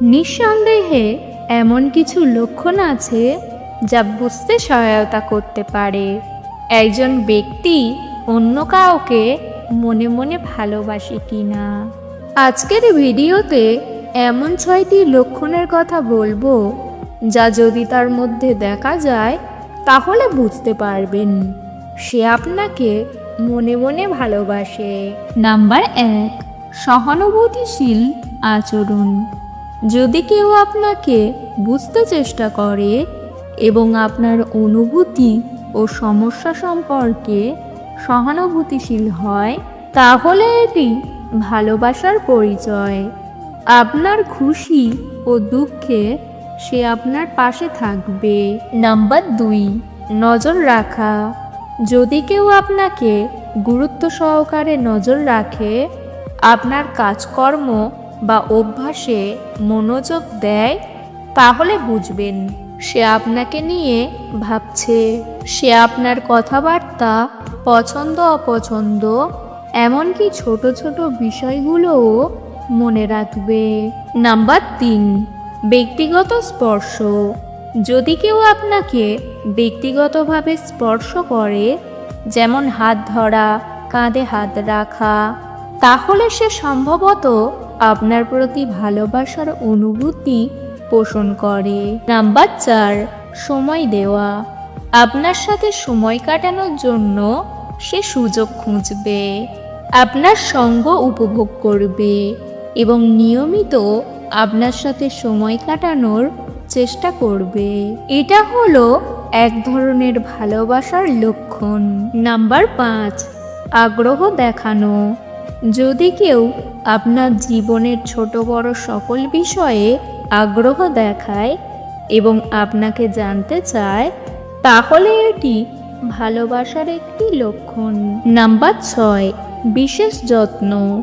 নিঃসন্দেহে এমন কিছু লক্ষণ আছে যা বুঝতে সহায়তা করতে পারে। একজন ব্যক্তি অন্য কাউকে মনে মনে ভালোবাসে কি না আজকের ভিডিওতে এমন ছয়টি লক্ষণের কথা বলব যা যদি তার মধ্যে দেখা যায়, তাহলে বুঝতে পারবেন। সে আপনাকে মনে মনে ভালোবাসে। নাম্বার এক, সহানুভূতিশীল আচরণ। যদি কেউ আপনাকে বুঝতে চেষ্টা করে এবং আপনার অনুভূতি ও সমস্যা সম্পর্কে সহানুভূতিশীল হয়, তাহলে এটি ভালোবাসার পরিচয়। আপনার খুশি ও দুঃখে সে আপনার পাশে থাকবে। নাম্বার দুই, নজর রাখা। যদি কেউ আপনাকে গুরুত্ব সহকারে নজর রাখে, আপনার কাজকর্ম বা অভ্যাসে মনোযোগ দেয়, তাহলে বুঝবেন সে আপনাকে নিয়ে ভাবছে। সে আপনার কথাবার্তা পছন্দ, অপছন্দ, এমনকি ছোট ছোট বিষয়গুলোও মনে রাখবে। নাম্বার তিন, ব্যক্তিগত স্পর্শ। যদি কেউ আপনাকে ব্যক্তিগতভাবে স্পর্শ করে, যেমন হাত ধরা, কাঁধে হাত রাখা, তাহলে সে সম্ভবত আপনার প্রতি ভালোবাসার অনুভূতি পোষণ করে। নাম্বার চার, সময় দেওয়া। আপনার সাথে সময় কাটানোর জন্য সে সুযোগ খুঁজবে। আপনার সঙ্গ উপভোগ করবে এবং নিয়মিত আপনার সাথে সময় কাটানোর চেষ্টা করবে। এটা হলো এক ধরনের ভালোবাসার লক্ষণ। নাম্বার পাঁচ, আগ্রহ দেখানো। যদি কেউ আপনার জীবনের ছোট বড় সকল বিষয়ে আগ্রহ দেখায় এবং আপনাকে জানতে চায়, তাহলে এটি ভালোবাসার একটি লক্ষণ। নাম্বার ছয়, বিশেষ যত্ন।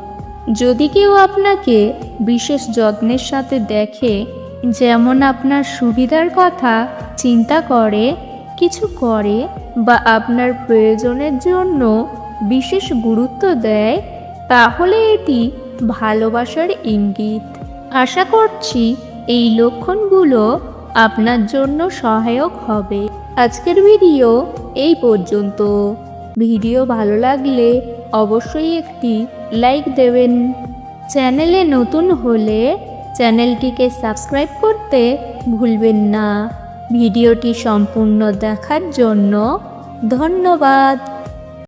যদি কেউ আপনাকে বিশেষ যত্নের সাথে দেখে, যেমন আপনার সুবিধার কথা চিন্তা করে, কিছু করে বা আপনার প্রয়োজনের জন্য বিশেষ গুরুত্ব দেয় তাহলে এটি ভালোবাসার ইঙ্গিত। আশা করছি এই লক্ষণগুলো আপনার জন্য সহায়ক হবে। আজকের ভিডিও এই পর্যন্ত। ভিডিও ভালো লাগলে অবশ্যই একটি লাইক দেবেন। চ্যানেলে নতুন হলে চ্যানেলটিকে সাবস্ক্রাইব করতে ভুলবেন না। ভিডিওটি সম্পূর্ণ দেখার জন্য ধন্যবাদ।